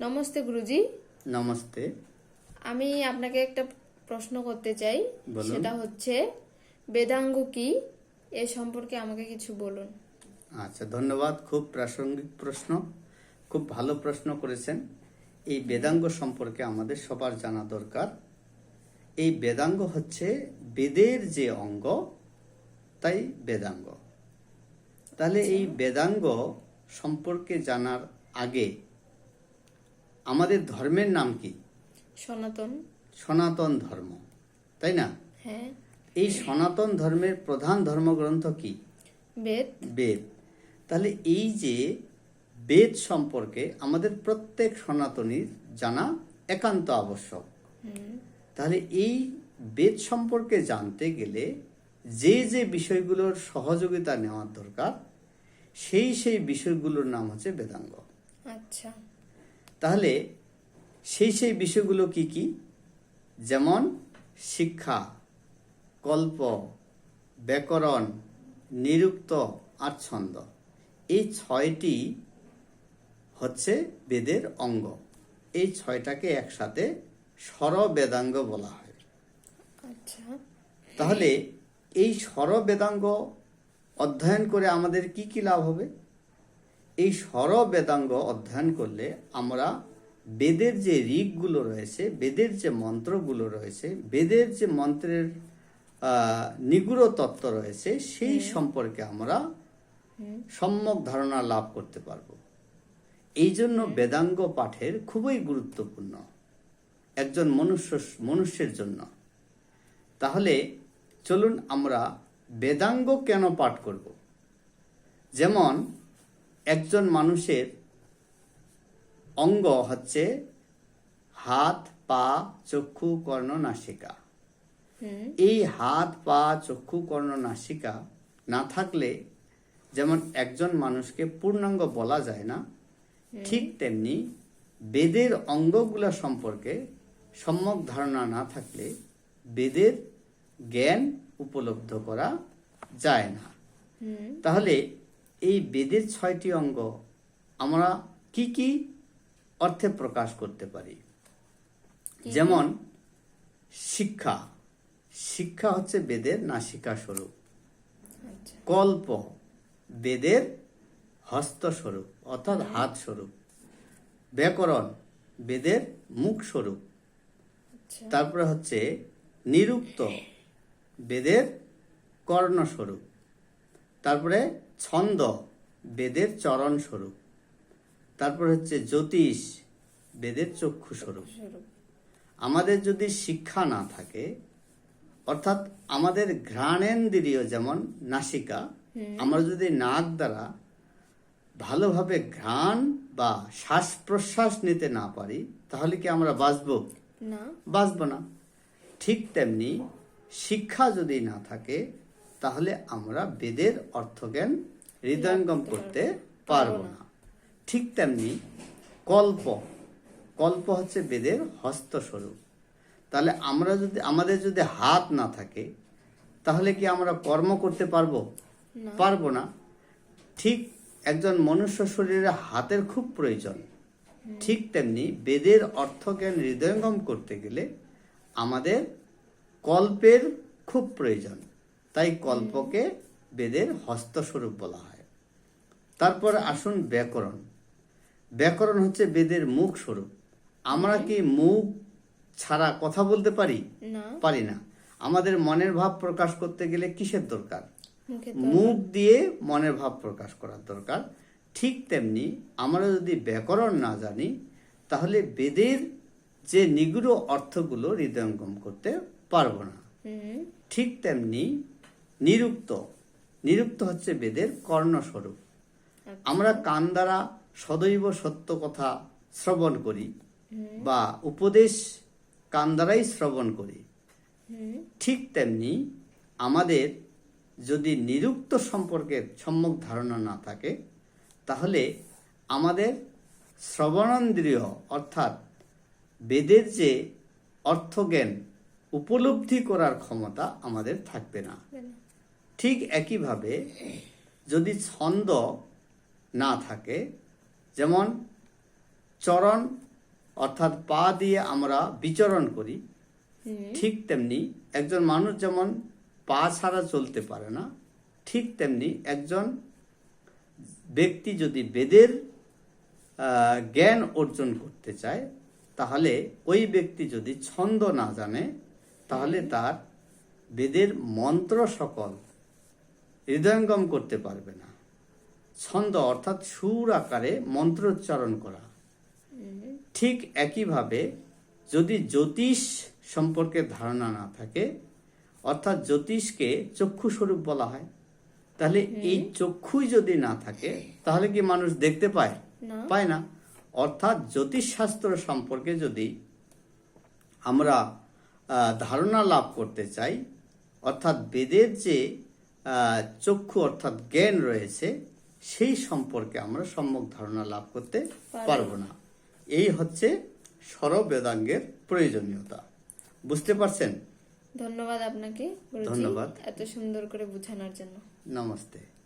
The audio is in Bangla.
নমস্তে গুরুজি। নমস্তে। আমি আপনাকে একটা প্রশ্ন করতে চাই। সেটা হচ্ছে বেদাঙ্গ কি? এ সম্পর্কে আমাকে কিছু বলুন। আচ্ছা ধন্যবাদ। খুব প্রাসঙ্গিক প্রশ্ন। খুব ভালো প্রশ্ন করেছেন। এই বেদাঙ্গ সম্পর্কে আমাদের সবার জানা দরকার। এই বেদাঙ্গ হচ্ছে বেদের যে অঙ্গ তাই বেদাঙ্গ। তাহলে এই বেদাঙ্গ সম্পর্কে জানার আগে আমাদের ধর্মের নাম কি? সনাতন। সনাতন ধর্ম। তাই না? হ্যাঁ। এই সনাতন ধর্মের প্রধান ধর্মগ্রন্থ কি? বেদ। বেদ। তাহলে এই যে বেদ সম্পর্কে আমাদের প্রত্যেক সনাতনীর জানা একান্ত আবশ্যক। তাহলে এই বেদ সম্পর্কে জানতে গেলে যে যে বিষয়গুলোর সহযোগিতা নেওয়ার দরকার সেই সেই বিষয়গুলোর নাম হচ্ছে বেদাঙ্গ। আচ্ছা। তাহলে সেই সেই বিষয়গুলো কি কি? যেমন শিক্ষা কল্প ব্যাকরণ নিরুক্ত আর ছন্দ। এই ছয়টি হচ্ছে বেদের অঙ্গ। এই ছয়টাকে একসাথে স্বর বেদাঙ্গ বলা হয়। আচ্ছা। তাহলে এই স্বর বেদাঙ্গ অধ্যয়ন করে আমাদের কি কি লাভ হবে? এই স্বর বেদাঙ্গ অধ্যয়ন করলে আমরা বেদের যে ঋগগুলো রয়েছে বেদের যে মন্ত্রগুলো রয়েছে বেদের যে মন্ত্রের নিগুড় তত্ত্ব রয়েছে সেই সম্পর্কে আমরা সম্যক ধারণা লাভ করতে পারব। এই জন্য বেদাঙ্গ পাঠের খুবই গুরুত্বপূর্ণ একজন মনুষ্য মনুষ্যের জন্য। তাহলে চলুন আমরা বেদাঙ্গ কেন পাঠ করব? যেমন একজন মানুষের অঙ্গ হচ্ছে হাত পা চক্ষু কর্ণ নাসিকা। এই হাত পা চক্ষু কর্ণ নাসিকা না থাকলে যেমন একজন মানুষকে পূর্ণাঙ্গ বলা যায় না ঠিক তেমনি বেদের অঙ্গগুলো সম্পর্কে সম্যক ধারণা না থাকলে বেদের জ্ঞান উপলব্ধ করা যায় না। তাহলে এই বেদের ছয়টি অঙ্গ আমরা কি কি অর্থে প্রকাশ করতে পারি? যেমন শিক্ষা। শিক্ষা হচ্ছে বেদের নাসিকা স্বরূপ। আচ্ছা। কল্প বেদের হস্তস্বরূপ অর্থাৎ হাত স্বরূপ। ব্যাকরণ বেদের মুখ স্বরূপ। আচ্ছা। তারপরে হচ্ছে নিরুক্ত বেদের কর্ণস্বরূপ তারপরে ছন্দ বেদের চরণ স্বরূপ। তারপরে হচ্ছে জ্যোতিষ বেদের চক্ষু স্বরূপ। আমাদের যদি শিক্ষা না থাকে অর্থাৎ আমাদের ঘ্রাণেন্দ্রিয় যেমন নাসিকা আমরা যদি নাক দ্বারা ভালোভাবে ঘ্রাণ বা শ্বাস প্রশ্বাস নিতে না পারি তাহলে কি আমরা বাঁচবো? বাঁচব না। ঠিক তেমনি শিক্ষা যদি না থাকে তাহলে আমরা বেদের অর্থজ্ঞান হৃদয়ঙ্গম করতে পারব না। ঠিক তেমনি কল্প কল্প হচ্ছে বেদের হস্তস্বরূপ। তাহলে আমরা যদি আমাদের যদি হাত না থাকে তাহলে কি আমরা কর্ম করতে পারব? পারব না। ঠিক একজন মনুষ্য শরীরে হাতের খুব প্রয়োজন। ঠিক তেমনি বেদের অর্থজ্ঞান হৃদয়ঙ্গম করতে গেলে আমাদের কল্পের খুব প্রয়োজন। তাই কল্পকে বেদের হস্তস্বরূপ বলা হয়। তারপর আসুন ব্যাকরণ। ব্যাকরণ হচ্ছে বেদের মুখ স্বরূপ। আমরা কি মুখ ছাড়া কথা বলতে পারি? পারি না। আমাদের মনের ভাব প্রকাশ করতে গেলে কিসের দরকার? মুখ দিয়ে মনের ভাব প্রকাশ করার দরকার। ঠিক তেমনি আমরা যদি ব্যাকরণ না জানি তাহলে বেদের যে নিগুড় অর্থগুলো হৃদয়ঙ্গম করতে পারব না। ঠিক তেমনি নিরুক্ত। নিরুক্ত হচ্ছে বেদের কর্ণস্বরূপ। আচ্ছা। আমরা কান দ্বারা সদৈব সত্য কথা শ্রবণ করি বা উপদেশ কান দ্বারাই শ্রবণ করি। ঠিক তেমনি আমাদের যদি নিরুক্ত সম্পর্কের সম্যক ধারণা না থাকে তাহলে আমাদের শ্রবণেন্দ্রিয় অর্থাৎ বেদের যে অর্থজ্ঞান উপলব্ধি করার ক্ষমতা আমাদের থাকবে না। ঠিক একইভাবে যদি ছন্দ না থাকে যেমন চরণ অর্থাৎ পা দিয়ে আমরা বিচরণ করি ঠিক তেমনি একজন মানুষ যেমন পা ছাড়া চলতে পারে না ঠিক তেমনি একজন ব্যক্তি যদি বেদের জ্ঞান অর্জন করতে চায় তাহলে ওই ব্যক্তি যদি ছন্দ না জানে তাহলে তার বেদের মন্ত্র সকল হৃদয়ঙ্গম করতে পারবে না। ছন্দ অর্থাৎ সুর আকারে মন্ত্রোচ্চারণ করা। ঠিক একইভাবে যদি জ্যোতিষ সম্পর্কে ধারণা না থাকে অর্থাৎ জ্যোতিষকে চক্ষু স্বরূপ বলা হয় তাহলে এই চক্ষুই যদি না থাকে তাহলে কি মানুষ দেখতে পায়? পায় না। অর্থাৎ জ্যোতিষ শাস্ত্র সম্পর্কে যদি আমরা ধারণা লাভ করতে চাই অর্থাৎ বেদের যে চক্ষু অর্থাৎ জ্ঞান রয়েছে সেই সম্পর্কে আমরা সম্যক ধারণা লাভ করতে পারব। না। এই হচ্ছে স্বরবেদাঙ্গের প্রয়োজনীয়তা। বুঝতে পারছেন? ধন্যবাদ আপনাকে। ধন্যবাদ। এত সুন্দর করে বোঝানোর জন্য। নমস্তে।